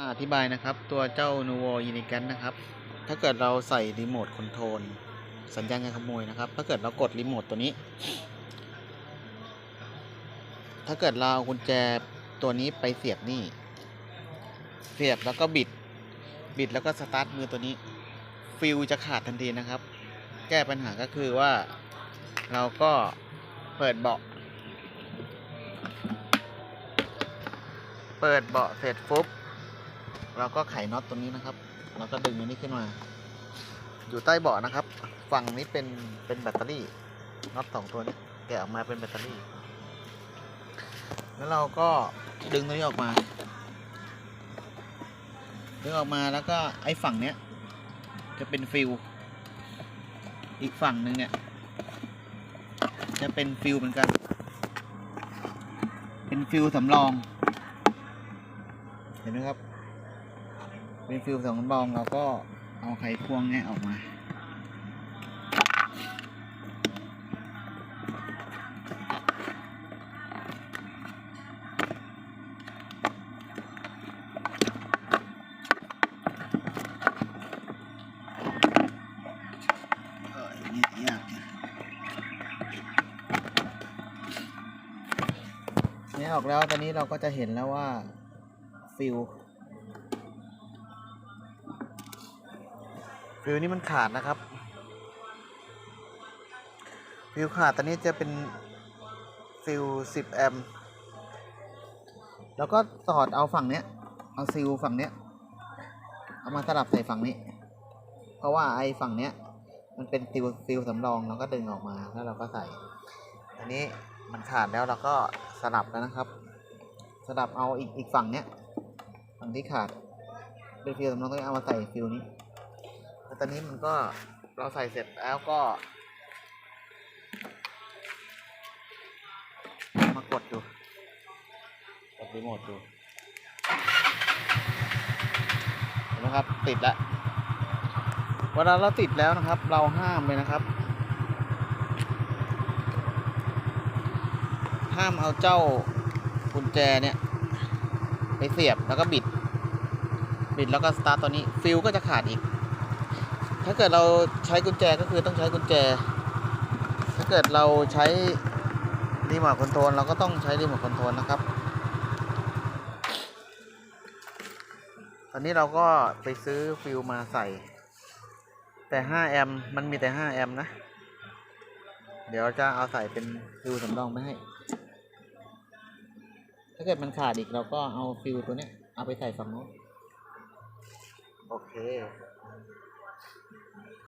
มาอธิบายนะครับตัวเจ้า n u v o u n i c a n นะครับ ถ้าเกิดเราใส่รีโมทคอนโทรลสัญญาณการขโมยนะครับ ถ้าเกิดเรากดรีโมทตัวนี้ ถ้าเกิดเราเอากุญแจตัวนี้ไปเสียบนี่ เสียบแล้วก็บิด บิดแล้วก็สตาร์ทมือตัวนี้ ฟิลจะขาดทันทีนะครับ แก้ปัญหาก็คือว่าเราก็เปิดเบาะ เปิดเบาะเสร็จปุ๊บ เราก็ไขน็อตตัวนี้นะครับแล้วก็ดึงอันนี้ขึ้นมา อยู่ใต้เบาะนะครับ ฝั่งนี้เป็นเป็นแบตเตอรี่น็อตสองตัวนี้แกะออกมาเป็นแบตเตอรี่ แล้วเราก็ดึงตัวนี้ออกมา ดึงออกมาแล้วก็ไอ้ฝั่งเนี้ย จะเป็นฟิลอีกฝั่งหนึ่งเนี่ย จะเป็นฟิลเหมือนกัน เป็นฟิลสำรอง เห็นไหมครับ เป็นฟิลสำรองเราก็เอาไขควงเนี่ยออกมาเออยากจังนี่ออกแล้วตอนนี้เราก็จะเห็นแล้วว่าฟิล ฟิลนี่มันขาดนะครับฟิลขาดตอนนี้จะเป็นฟิล10 แอมป์แล้วก็สอดเอาฝั่งเนี้ย เอาซิลฝั่งเนี้ย เอามาสลับใส่ฝั่งนี้ เพราะว่าไอ้ฝั่งเนี้ย มันเป็นฟิลฟิลสำรองเราก็ดึงออกมาแล้วเราก็ใส่ อันนี้มันขาดแล้วเราก็สลับแล้วนะครับ สลับเอาอีกอีกฝั่งเนี้ย ฝั่งที่ขาดเป็นฟิลสำรองต้องเอามาใส่ฟิลนี้ ตอนนี้มันก็เราใส่เสร็จแล้วก็ มากดดูกดรีโมทดูเห็นไหมครับ ติดแล้วเวลาเราติดแล้วนะครับ เราห้ามเลยนะครับ ห้ามเอาเจ้ากุญแจเนี่ย ไปเสียบแล้วก็บิด บิดแล้วก็สตาร์ทตัวนี้ฟิลก็จะขาดอีก ถ้าเกิดเราใช้กุญแจก็คือต้องใช้กุญแจ ถ้าเกิดเราใช้รีโมทคอนโทรลเราก็ต้องใช้รีโมทคอนโทรลนะครับ ตอนนี้เราก็ไปซื้อฟิลมาใส่ แต่ 5 แอมมันมีแต่ 5 แอมนะ เดี๋ยวจะเอาใส่เป็นฟิวสำรองไปให้ ถ้าเกิดมันขาดอีกเราก็เอาฟิวตัวนี้เอาไปใส่ฝั่งโน้นโอเค